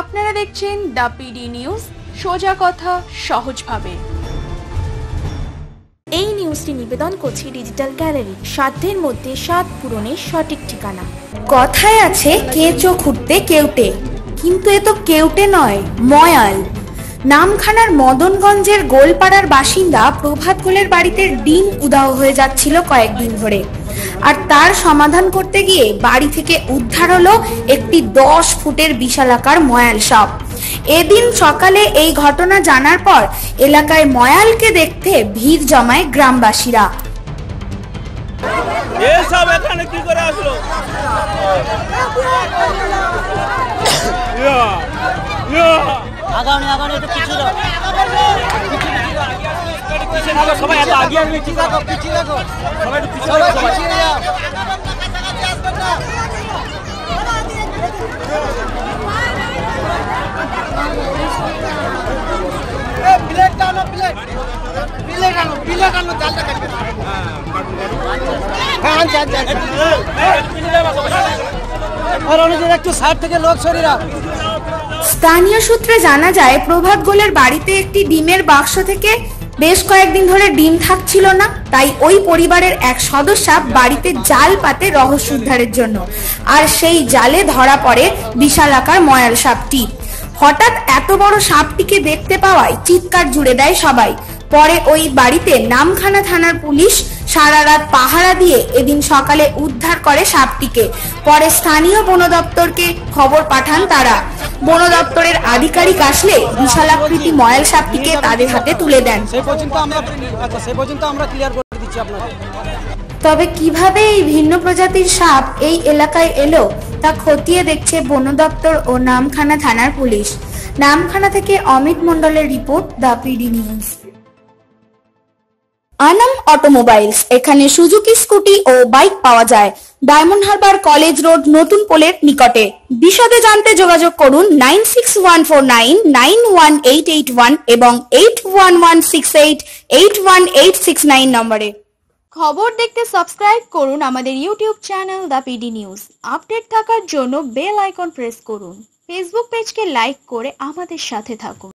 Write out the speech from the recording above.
আপনারা দেখছেন the PD news সোজা কথা সহজভাবে। এই নিউজটি নিবেদন করছি ডিজিটাল গ্যালারি সাধ্যের মধ্যে স্বাদ পূরণের সঠিক ঠিকানা। কথায় আছে কে চোখ উঠতে কেউটে কিন্তু এ তো কেউটে নয় ময়াল। নামখানার মদনগঞ্জের গোলপাড়ার বাসিন্দা প্রভাত গোলের বাড়িতে ডিম উদাও হয়ে যাচ্ছিল কয়েকদিন ধরে। আর তার সমাধান করতে গিয়ে বাড়ি থেকে উদ্ধার হলো একটি দশ ফুটের বিশালাকার ময়াল সাপ। এদিন সকালে এই ঘটনা জানার পর এলাকায় ময়ালকে দেখতে ভিড় জমায় গ্রামবাসীরা। এসব এখানে কি করে আসলো? ইয়া, ইয়া। আগামী আগামী একটু পিছিয়ে দাও। সবাই এত আগে পিছিয়ে সবাই একটু পিছিয়ে স্থানীয় সূত্রে জানা যায়, প্রভাত গোলের বাড়িতে একটি ডিমের বাক্স থেকে বেশ কয়েকদিন ধরে ডিম থাকছিল না, তাই ওই পরিবারের এক সদস্য বাড়িতে জাল পাতে রহস্য উদ্ধারের জন্য। আর সেই জালে ধরা পড়ে বিশালাকার ময়াল সাপটি। হঠাৎ এত বড় সাপটিকে দেখতে পাওয়ায় চিৎকার জুড়ে দেয় সবাই। পরে ওই বাড়িতে নামখানা থানার পুলিশ সারা রাত পাহারা দিয়ে এদিন সকালে উদ্ধার করে সাপটিকে। পরে স্থানীয় বন দপ্তরকে খবর পাঠান তারা। বন দপ্তরের আধিকারিক আসলে বিশালাকৃতি ময়াল সাপটিকে তাদের হাতে তুলে দেন। আচ্ছা তবে কীভাবে এই ভিন্ন প্রজাতির সাপ এই এলাকায় এলো? তা খতিয়ে দেখছে বন দপ্তর ও নামখানা থানার পুলিশ। নামখানা থেকে অমিত মন্ডলের report, the P D news. Anam automobiles, এখানে সুজুকি স্কুটি ও বাইক পাওয়া যায়। ডায়মন্ড হারবার কলেজ রোড, নতুন পোলের নিকটে। বিশদে জানতে যোগাযোগ করুন nine six one four nine nine one eight eight one এবং eight one one six eight eight one eight six nine নম্বরে। খবর দেখতে সাবস্ক্রাইব করুন আমাদের YouTube channel the P D news update থাকার জন্য বেল আইকন প্রেস করুন। Facebook পেজকে লাইক করে আমাদের সাথে থাকুন।